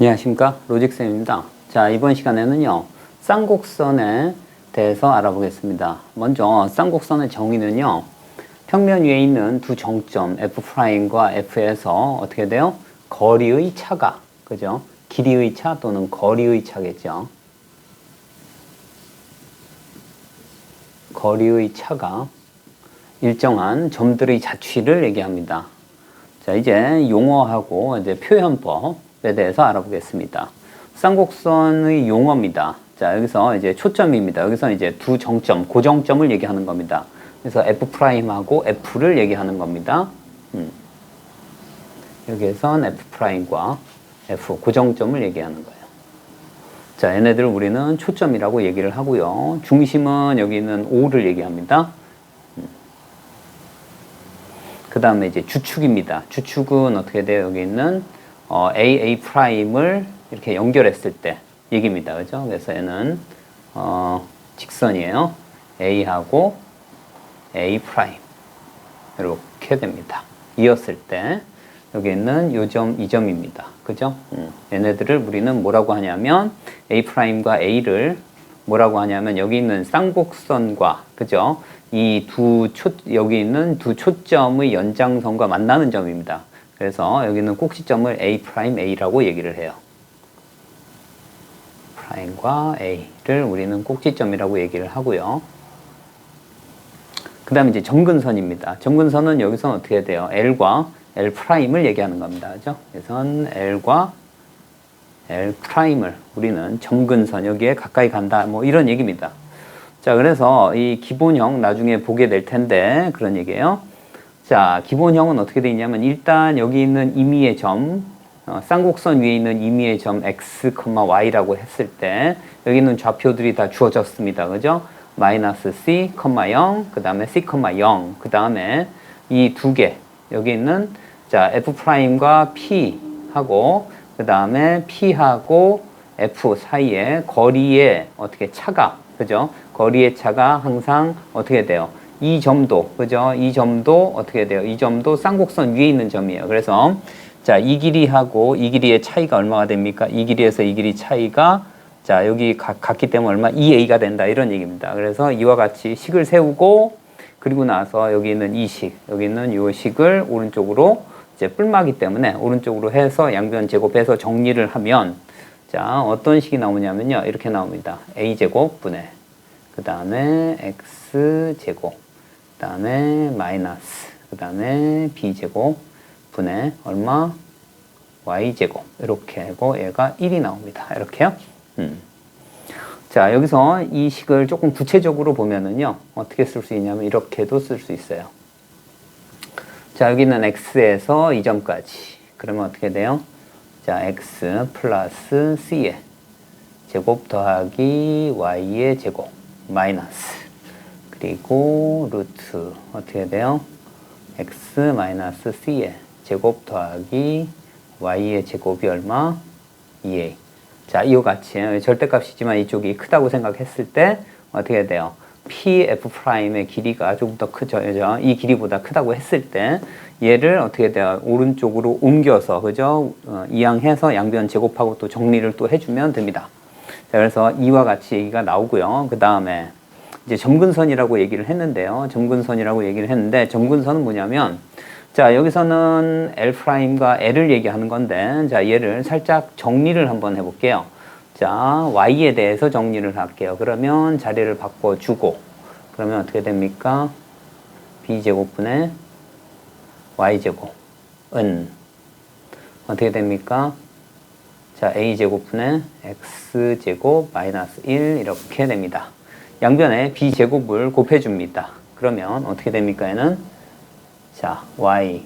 안녕하십니까? 로직쌤입니다. 자 이번 시간에는요 쌍곡선에 대해서 알아보겠습니다. 먼저 쌍곡선의 정의는요 평면 위에 있는 두 정점 F'과 F에서 어떻게 돼요? 거리의 차가 그죠? 길이의 차 또는 거리의 차겠죠? 거리의 차가 일정한 점들의 자취를 얘기합니다. 자 이제 용어하고 이제 표현법에 대해서 알아보겠습니다. 쌍곡선의 용어입니다. 자 여기서 이제 초점입니다. 여기서 이제 두 정점, 고정점을 얘기하는 겁니다. 그래서 F 프라임하고 F를 얘기하는 겁니다. 음. 여기에선 F 프라임과 F 고정점을 얘기하는 거예요. 자 얘네들 우리는 초점이라고 얘기를 하고요. 중심은 여기 있는 O를 얘기합니다. 그 다음에 이제 주축입니다. 주축은 어떻게 돼요? 여기 있는 어, A, A 프라임을 이렇게 연결했을 때 얘기입니다. 그죠? 그래서 얘는 어, 직선이에요. A하고 A 프라임 이렇게 됩니다. 이었을 때 여기 있는 요 점, 이 점입니다. 그죠? 음, 얘네들을 우리는 뭐라고 하냐면 A 프라임과 A를 뭐라고 하냐면 여기 있는 쌍곡선과 그죠? 이 두 초 여기 있는 두 초점의 연장선과 만나는 점입니다. 그래서 여기는 꼭지점을 A 프라임 A라고 얘기를 해요. 프라임과 A를 우리는 꼭지점이라고 얘기를 하고요. 그 다음에 이제 점근선입니다. 점근선은 여기서 어떻게 돼요? L과 L 프라임을 얘기하는 겁니다. 그죠? 그래서 L과 L 프라임을 우리는 점근선 여기에 가까이 간다. 뭐 이런 얘기입니다. 자, 그래서 이 기본형 나중에 보게 될 텐데 그런 얘기예요. 자, 기본형은 어떻게 되어 있냐면 일단 여기 있는 임의의 점, 어, 쌍곡선 위에 있는 임의의 점 x, y라고 했을 때 여기 있는 좌표들이 다 주어졌습니다. 그죠? 마이너스 c, 0, 그 다음에 c, 0, 그 다음에 이 두 개, 여기 있는 자, f 프라임과 p 하고 그 다음에 p하고 f 사이에 거리에 어떻게 차가, 그죠? 거리의 차가 항상 어떻게 돼요? 이 점도, 그죠? 이 점도 어떻게 돼요? 이 점도 쌍곡선 위에 있는 점이에요. 그래서 자, 이 길이하고 이 길이의 차이가 얼마가 됩니까? 이 길이에서 이 길이 차이가 자, 여기 가, 같기 때문에 얼마? 2a가 된다. 이런 얘기입니다. 그래서 이와 같이 식을 세우고 그리고 나서 여기 있는 이 식, 여기 있는 이 식을 오른쪽으로 이제 뿔마기 때문에 오른쪽으로 해서 양변 제곱해서 정리를 하면 자, 어떤 식이 나오냐면요. 이렇게 나옵니다. a제곱 분의 그 다음에 x제곱 그 다음에 마이너스 그 다음에 b제곱 분의 얼마? y제곱 이렇게 하고 얘가 1이 나옵니다. 이렇게요. 음. 자 여기서 이 식을 조금 구체적으로 보면은요 어떻게 쓸 수 있냐면 이렇게도 쓸 수 있어요. 자 여기는 x에서 이 점까지 그러면 어떻게 돼요? 자 x 플러스 c의 제곱 더하기 y의 제곱 마이너스 그리고 루트 어떻게 돼요? x 마이너스 c의 제곱 더하기 y의 제곱이 얼마? 2a 자 이와 같이 절대값이지만 이쪽이 크다고 생각했을 때 어떻게 돼요? pf 프라임의 길이가 조금 더 크죠. 이 길이보다 크다고 했을 때 얘를 어떻게 돼요? 오른쪽으로 옮겨서 그죠? 어, 이항해서 양변 제곱하고 또 정리를 또 해주면 됩니다. 자, 그래서 이와 같이 얘기가 나오고요. 그 다음에 이제 점근선이라고 얘기를 했는데요. 점근선이라고 얘기를 했는데 점근선은 뭐냐면 자 여기서는 L''과 L을 얘기하는 건데 자 얘를 살짝 정리를 한번 해볼게요. 자 Y에 대해서 정리를 할게요. 그러면 자리를 바꿔주고 그러면 어떻게 됩니까? B제곱분의 Y제곱은 어떻게 됩니까? 자 A제곱분의 X제곱 마이너스 1 이렇게 됩니다. 양변에 b제곱을 곱해줍니다. 그러면 어떻게 됩니까? 얘는 자 y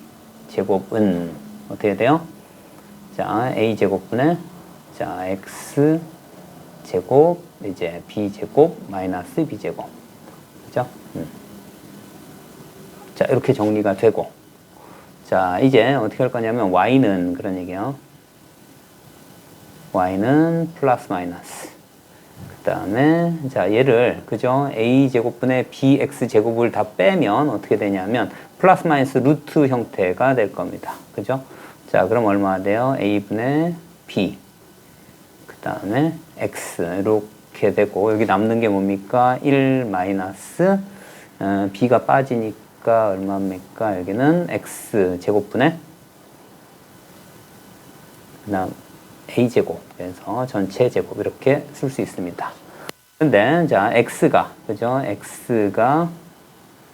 제곱은 어떻게 돼요? 자 a 제곱분의 자 x 제곱 이제 b 제곱 마이너스 b 제곱 그죠? 음. 자 이렇게 정리가 되고 자 이제 어떻게 할 거냐면 y는 그런 얘기예요. y는 플러스 마이너스 그 다음에 자 얘를 그죠? A 제곱분의 bx 제곱을 다 빼면 어떻게 되냐면 플러스 마이너스 루트 형태가 될 겁니다. 그죠? 자 그럼 얼마가 돼요? A 분의 b. 그 다음에 x 이렇게 되고 여기 남는 게 뭡니까? 1 마이너스 어, b가 빠지니까 얼마입니까? 여기는 x 제곱분의 그다음 a 제곱 그래서 전체 제곱 이렇게 쓸 수 있습니다. 근데 자 x가 그죠? x가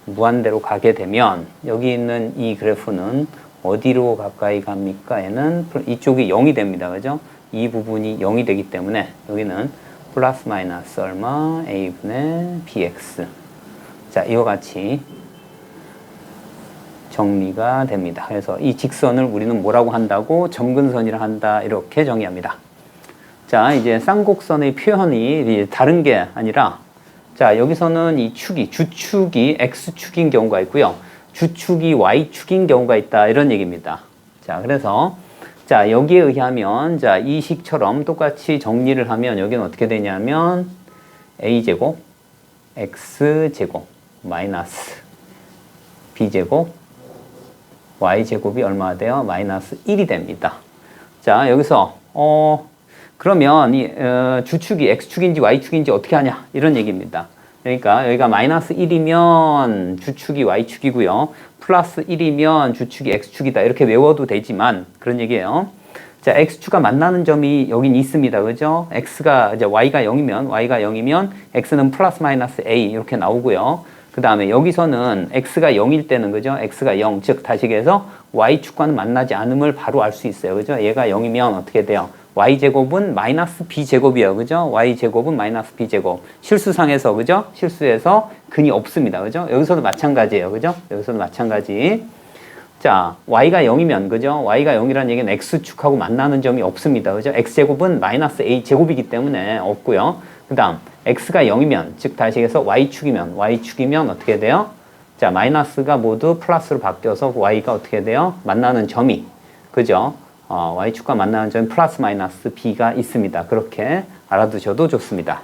무한대로 가게 되면 여기 있는 이 그래프는 어디로 가까이 갑니까? 얘는 이쪽이 0이 됩니다. 그죠? 이 부분이 0이 되기 때문에 여기는 플러스 마이너스 얼마 a분의 bx 자 이와 같이 정리가 됩니다. 그래서 이 직선을 우리는 뭐라고 한다고 점근선이라 한다 이렇게 정의합니다. 자 이제 쌍곡선의 표현이 다른 게 아니라 자 여기서는 이 축이 주축이 x축인 경우가 있고요. 주축이 y축인 경우가 있다 이런 얘기입니다. 자 그래서 자 여기에 의하면 자 이 식처럼 똑같이 정리를 하면 여기는 어떻게 되냐면 a 제곱 x 제곱 마이너스 b 제곱 y 제곱이 얼마가 돼요? 마이너스 1이 됩니다. 자 여기서 어 그러면 이 어, 주축이 x축인지 y축인지 어떻게 하냐 이런 얘기입니다. 그러니까 여기가 마이너스 1이면 주축이 y축이고요. 플러스 1이면 주축이 x축이다. 이렇게 외워도 되지만 그런 얘기예요. 자, x축가 만나는 점이 여긴 있습니다. 그죠? x가 이제 y가 0이면 y가 0이면 x는 플러스 마이너스 a 이렇게 나오고요. 그 다음에 여기서는 x가 0일 때는 그죠? x가 0, 즉 다시계에서 y축과는 만나지 않음을 바로 알 수 있어요. 그죠? 얘가 0이면 어떻게 돼요? y제곱은 마이너스 b제곱이에요. 그죠? y제곱은 마이너스 b제곱. 실수상에서, 그죠? 실수에서 근이 없습니다. 그죠? 여기서도 마찬가지예요. 그죠? 여기서도 마찬가지. 자, y가 0이면, 그죠? y가 0이라는 얘기는 x축하고 만나는 점이 없습니다. 그죠? x제곱은 마이너스 a제곱이기 때문에 없고요. 그 다음, x가 0이면, 즉 다시 해서 y축이면, y축이면 어떻게 돼요? 자, 마이너스가 모두 플러스로 바뀌어서 y가 어떻게 돼요? 만나는 점이, 그죠? 어, y축과 만나는 점 플러스 마이너스 b가 있습니다. 그렇게 알아두셔도 좋습니다.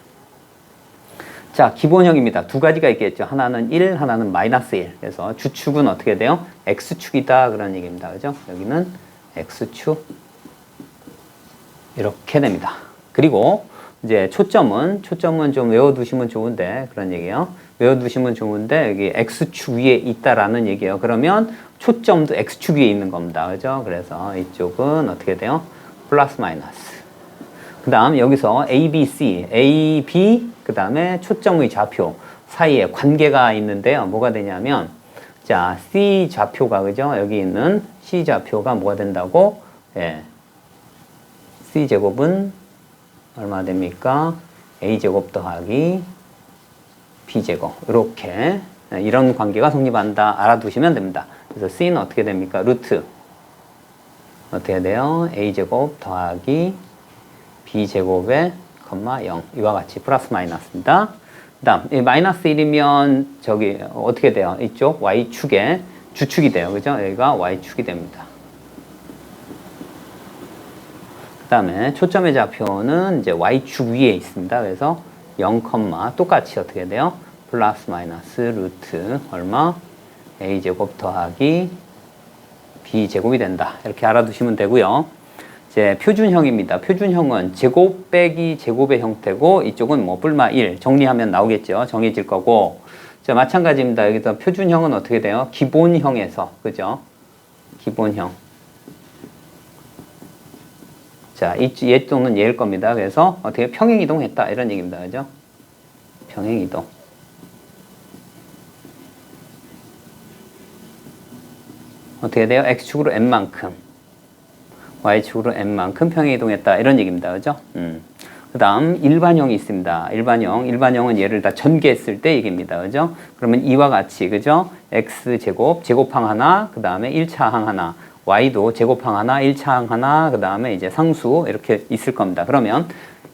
자, 기본형입니다. 두 가지가 있겠죠. 하나는 1, 하나는 마이너스 1. 그래서 주축은 어떻게 돼요? x축이다. 그런 얘기입니다. 그죠? 여기는 x축. 이렇게 됩니다. 그리고 이제 초점은, 초점은 좀 외워두시면 좋은데, 그런 얘기예요. 외워두시면 좋은데, 여기 x축 위에 있다라는 얘기예요. 그러면 초점도 x축 위에 있는 겁니다. 그죠? 그래서 이쪽은 어떻게 돼요? 플러스 마이너스. 그 다음 여기서 A, B, C, A, B, 그 다음에 초점의 좌표 사이에 관계가 있는데요. 뭐가 되냐면, 자, C 좌표가, 그죠? 여기 있는 C 좌표가 뭐가 된다고? 예. C 제곱은 얼마 됩니까? A 제곱 더하기 B 제곱. 이렇게. 이런 관계가 성립한다. 알아두시면 됩니다. 그래서 C는 어떻게 됩니까? 루트. 어떻게 돼요? A 제곱 더하기 b제곱에 컴마 0 이와 같이 플러스 마이너스입니다. 그 다음 마이너스 1이면 저기 어떻게 돼요? 이쪽 y축에 주축이 돼요. 그죠? 여기가 y축이 됩니다. 그 다음에 초점의 좌표는 이제 y축 위에 있습니다. 그래서 0, 똑같이 어떻게 돼요? 플러스 마이너스 루트 얼마? a제곱 더하기 b제곱이 된다. 이렇게 알아두시면 되고요. 이제 표준형입니다. 표준형은 제곱 빼기 제곱의 형태고 이쪽은 뭐 뿔마 1 정리하면 나오겠죠. 정해질 거고 자 마찬가지입니다. 여기서 표준형은 어떻게 돼요? 기본형에서 그죠? 기본형 자, 이, 얘 또는 얘일 겁니다. 그래서 어떻게 평행 이동했다 이런 얘기입니다. 그죠? 평행 이동 어떻게 돼요? x축으로 n만큼 y축으로 n만큼 평행 이동했다 이런 얘기입니다. 그죠? 음. 그 다음 일반형이 있습니다. 일반형, 일반형은 얘를 다 전개했을 때 얘기입니다. 그죠? 그러면 이와 같이 그죠? x제곱, 제곱항 하나, 그 다음에 1차항 하나, y도 제곱항 하나, 1차항 하나, 그 다음에 이제 상수 이렇게 있을 겁니다. 그러면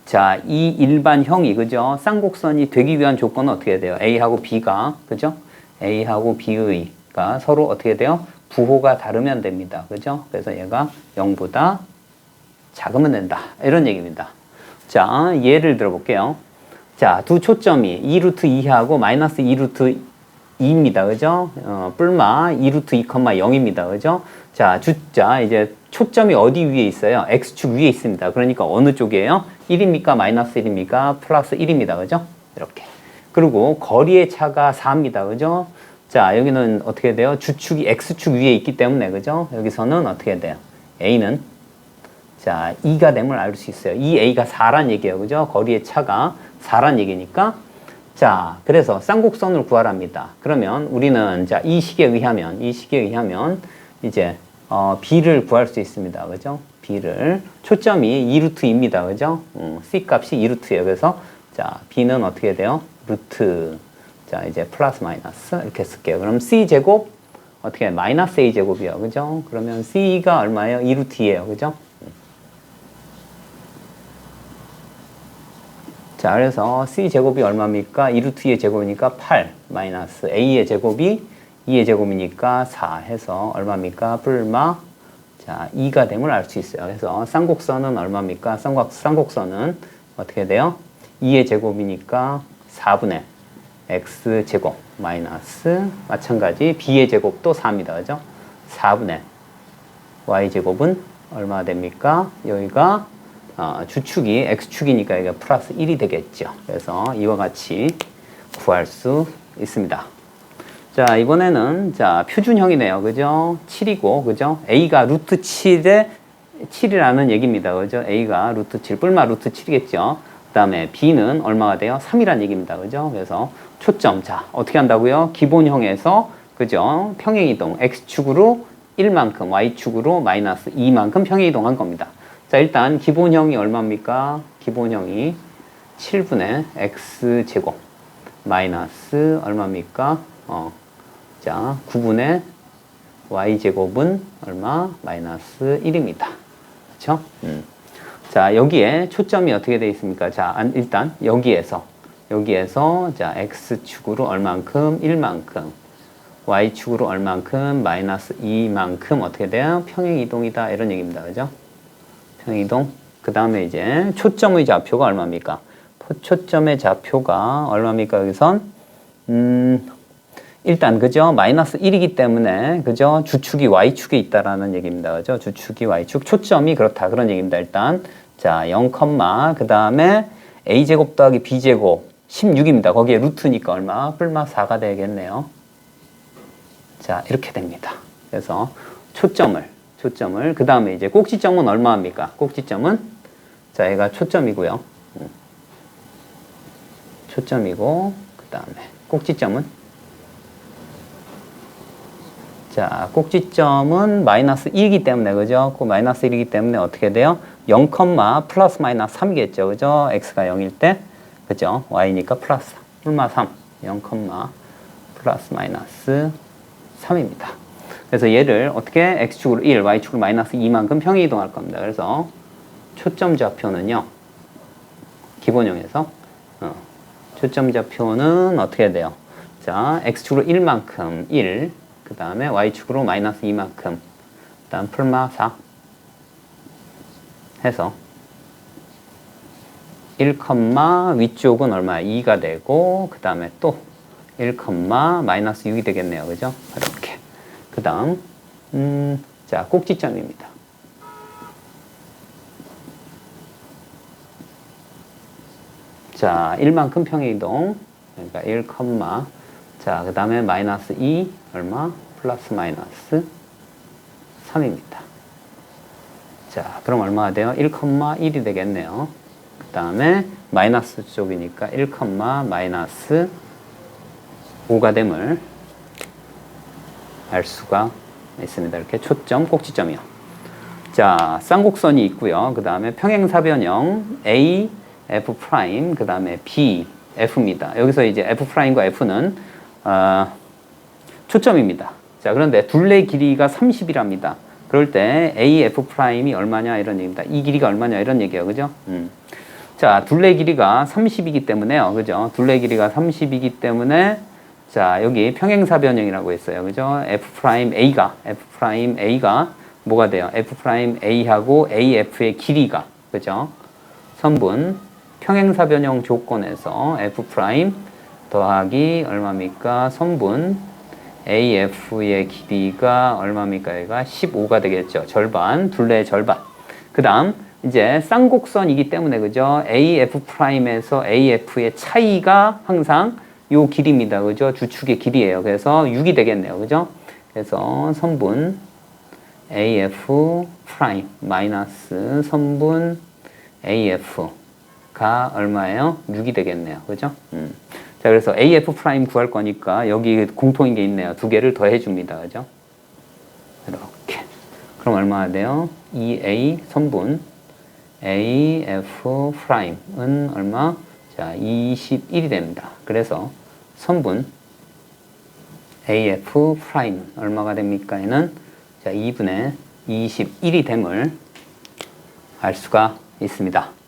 자, 이 일반형이 그죠? 쌍곡선이 되기 위한 조건은 어떻게 돼요? a하고 b가 그죠? a하고 b의가 서로 어떻게 돼요? 부호가 다르면 됩니다. 그죠? 그래서 얘가 0보다 작으면 된다. 이런 얘기입니다. 자, 예를 들어 볼게요. 자, 두 초점이 2루트 2하고 마이너스 2루트 2입니다. 그죠? 어, 뿔마 2루트 2, 0입니다. 그죠? 자, 주자, 이제 초점이 어디 위에 있어요? x축 위에 있습니다. 그러니까 어느 쪽이에요? 1입니까? 마이너스 1입니까? 플러스 1입니다. 그죠? 이렇게. 그리고 거리의 차가 4입니다. 그죠? 자, 여기는 어떻게 돼요? 주축이 x축 위에 있기 때문에 그죠? 여기서는 어떻게 돼요? a는 자, 2가 됨을 알 수 있어요. 이 a가 4란 얘기예요. 그죠? 거리의 차가 4란 얘기니까 자, 그래서 쌍곡선을 구하랍니다. 그러면 우리는 자, 이 식에 의하면 이 식에 의하면 이제 어, b를 구할 수 있습니다. 그죠? b를 초점이 2루트입니다. 그죠? 음, c 값이 2루트예요. 그래서 자, b는 어떻게 돼요? 루트 자, 이제 플러스 마이너스 이렇게 쓸게요. 그럼 c 제곱 어떻게 마이너스 a 제곱이요. 그죠? 그러면 c가 얼마예요? 2루트예요. 그죠? 자, 그래서 c 제곱이 얼마입니까? 2루트 2의 제곱이니까 8 마이너스 a의 제곱이 2의 제곱이니까 4 해서 얼마입니까? 불마 자, 2가 됨을 알 수 있어요. 그래서 쌍곡선은 얼마입니까? 쌍곡, 쌍곡선은 어떻게 돼요? 2의 제곱이니까 4분의 x 제곱 마이너스 마찬가지 b의 제곱도 4입니다. 그죠? 4분의 y 제곱은 얼마 됩니까? 여기가 어, 주축이 x축이니까 이게 플러스 1이 되겠죠. 그래서 이와 같이 구할 수 있습니다. 자, 이번에는 자, 표준형이네요. 그죠? 7이고, 그죠? a가 루트 7에 7이라는 얘기입니다. 그죠? a가 루트 7, 뿔마 루트 7이겠죠. 그 다음에 b는 얼마가 돼요? 3이라는 얘기입니다. 그죠? 그래서 초점. 자, 어떻게 한다고요? 기본형에서, 그죠? 평행이동, x축으로 1만큼, y축으로 마이너스 2만큼 평행이동한 겁니다. 자, 일단 기본형이 얼마입니까? 기본형이 7분의 x제곱 마이너스 얼마입니까? 어, 자, 9분의 y제곱은 얼마? 마이너스 1입니다. 그렇죠? 음. 자, 여기에 초점이 어떻게 되어 있습니까? 자, 일단 여기에서 여기에서 자, x축으로 얼만큼? 1만큼 y축으로 얼만큼? 마이너스 2만큼 어떻게 돼요? 평행 이동이다. 이런 얘기입니다. 그죠? 평이동. 그 다음에 이제 초점의 좌표가 얼마입니까? 초점의 좌표가 얼마입니까? 여기선 음 일단 그죠? 마이너스 1이기 때문에 그죠? 주축이 y축에 있다라는 얘기입니다. 그죠? 주축이 y축 초점이 그렇다 그런 얘기입니다. 일단 자 0, 그 다음에 a 제곱 더하기 b 제곱 16입니다. 거기에 루트니까 얼마? 뿔마 4가 되겠네요. 자 이렇게 됩니다. 그래서 초점을 초점을 그 다음에 이제 꼭지점은 얼마입니까? 꼭지점은 자 얘가 초점이고요. 음. 초점이고 그 다음에 꼭지점은 자 꼭지점은 마이너스 1이기 때문에 그죠? 그 마이너스 1이기 때문에 어떻게 돼요? 0, 플러스 마이너스 3이겠죠. 그죠? x가 0일 때 그죠? y니까 플러스 뿔마 3 0, 플러스 마이너스 3입니다. 그래서 얘를 어떻게 x축으로 1, y축으로 마이너스 2만큼 평행 이동할 겁니다. 그래서 초점 좌표는요. 기본형에서 어, 초점 좌표는 어떻게 돼요? 자, x축으로 1만큼 1, 그 다음에 y축으로 마이너스 2만큼, 그 다음 풀마 4 해서 1, 위쪽은 얼마? 2가 되고 그 다음에 또 1, 마이너스 6이 되겠네요. 그죠? 이렇게. 그 다음, 음, 자, 꼭지점입니다. 자, 1만큼 평행이동. 그러니까 1, 자, 그 다음에 마이너스 2, 얼마? 플러스 마이너스 3입니다. 자, 그럼 얼마가 돼요? 1, 1이 되겠네요. 그 다음에 마이너스 쪽이니까 1, 마이너스 5가 됨을 알 수가 있습니다. 이렇게 초점, 꼭지점이요. 자, 쌍곡선이 있고요. 그 다음에 평행사변형 A, F 프라임, 그 다음에 B, F입니다. 여기서 이제 F 프라임과 F는 어, 초점입니다. 자, 그런데 둘레 길이가 30이랍니다. 그럴 때 A, F 프라임이 얼마냐 이런 얘기입니다. 이 길이가 얼마냐 이런 얘기예요. 그죠? 음. 자, 둘레 길이가 30이기 때문에요. 그죠? 둘레 길이가 30이기 때문에 자, 여기 평행사 변형이라고 했어요. 그죠? f 프라임 a가 f 프라임 a가 뭐가 돼요? f 프라임 a하고 af의 길이가 그죠? 선분 평행사 변형 조건에서 f 더하기 얼마입니까? 선분 AF의 길이가 얼마입니까? 얘가 15가 되겠죠. 절반, 둘레의 절반. 그 다음, 이제 쌍곡선이기 때문에, 그죠? AF 프라임에서 AF의 차이가 항상 요 길이입니다. 그죠? 주축의 길이에요. 그래서 6이 되겠네요. 그죠? 그래서 선분 AF 프라임 마이너스 선분 AF가 얼마예요? 6이 되겠네요. 그죠? 음. 자, 그래서 AF 프라임 구할 거니까 여기 공통인 게 있네요. 두 개를 더해 줍니다. 그죠? 이렇게. 그럼 얼마나 돼요? 2A 선분 AF 프라임은 얼마? 자, 21이 됩니다. 그래서 선분 AF 프라임 얼마가 됩니까? 얘는 자, 2분의 21이 됨을 알 수가 있습니다.